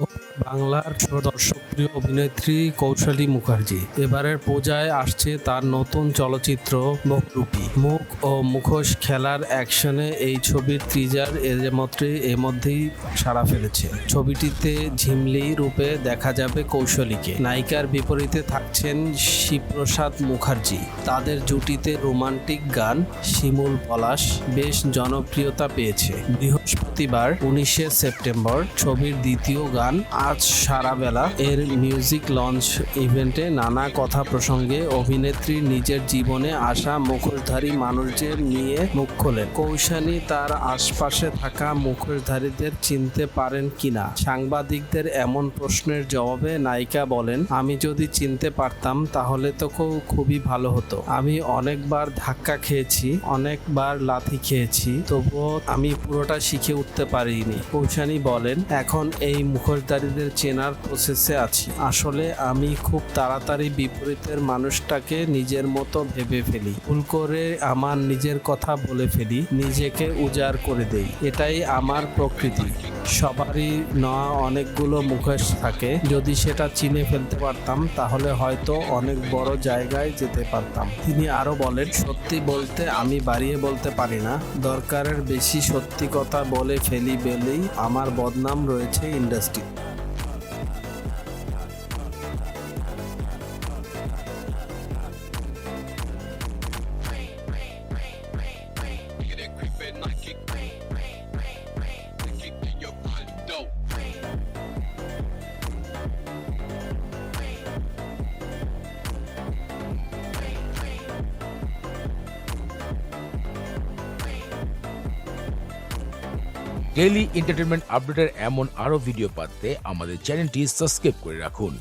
Oh. বাংলার দর্শকপ্রিয় অভিনেত্রী কৌশলী মুখার্জি। এবারের পূজায় আসছে তার নতুন চলচ্চিত্র মুখরূপী মুখ ও মুখোশ খেলার অ্যাকশনে এই ছবির টিজার এর এর মধ্যেই সাড়া ফেলেছে। ছবিটিতে ঝিমলি রূপে দেখা যাবে কৌশলীকে। নায়িকার বিপরীতে থাকছেন শিবপ্রসাদ মুখার্জি। তাদের জুটিতে রোমান্টিক গান শিমুল পলাশ বেশ জনপ্রিয়তা পেয়েছে। বৃহস্পতিবার উনিশে সেপ্টেম্বর ছবির দ্বিতীয় গান আজ সারাবেলা এর মিউজিক লঞ্চ ইভেন্টে নানা কথা প্রসঙ্গে অভিনেত্রী নিজের জীবনে আসা মুখোশধারী মানুষদের নিয়ে মুখ খোলেন। কৌশানী তার আশপাশে থাকা মুখোশধারীদের চিনতে পারেন কিনা? সাংবাদিকদের এমন প্রশ্নের জবাবে নায়িকা বলেন, আমি যদি চিনতে পারতাম তাহলে তো খুব- খুবই ভালো হতো। আমি অনেকবার ধাক্কা খেয়েছি, অনেকবার লাথি খেয়েছি, তবুও আমি পুরোটা শিখে উঠতে পারিনি। কৌশানী বলেন, এখন এই মুখোশধারীদের চেনার প্রসেসে আছি। আসলে আমি খুব তাড়াতাড়ি বিপরীতের মানুষটাকে নিজের মতো ভেবে ফেলি। ভুল করে আমার নিজের কথা বলে ফেলি, নিজেকে উজাড় করে দেই। এটাই আমার প্রকৃতি। সবারই নেওয়া অনেকগুলো মুখোশ থাকে। যদি সেটা চিনে ফেলতে পারতাম, তাহলে হয়তো অনেক বড় জায়গায় যেতে পারতাম। তিনি আরও বলেন, সত্যি বলতে আমি বাড়িয়ে বলতে পারি না। দরকারের বেশি সত্যি কথা বলে ফেলি বলেই আমার বদনাম রয়েছে ইন্ডাস্ট্রি ডেইলি এন্টারটেনমেন্ট আপডেটের এমন আরও ভিডিও পাতে আমাদের চ্যানেলটি সাবস্ক্রাইব করে রাখুন।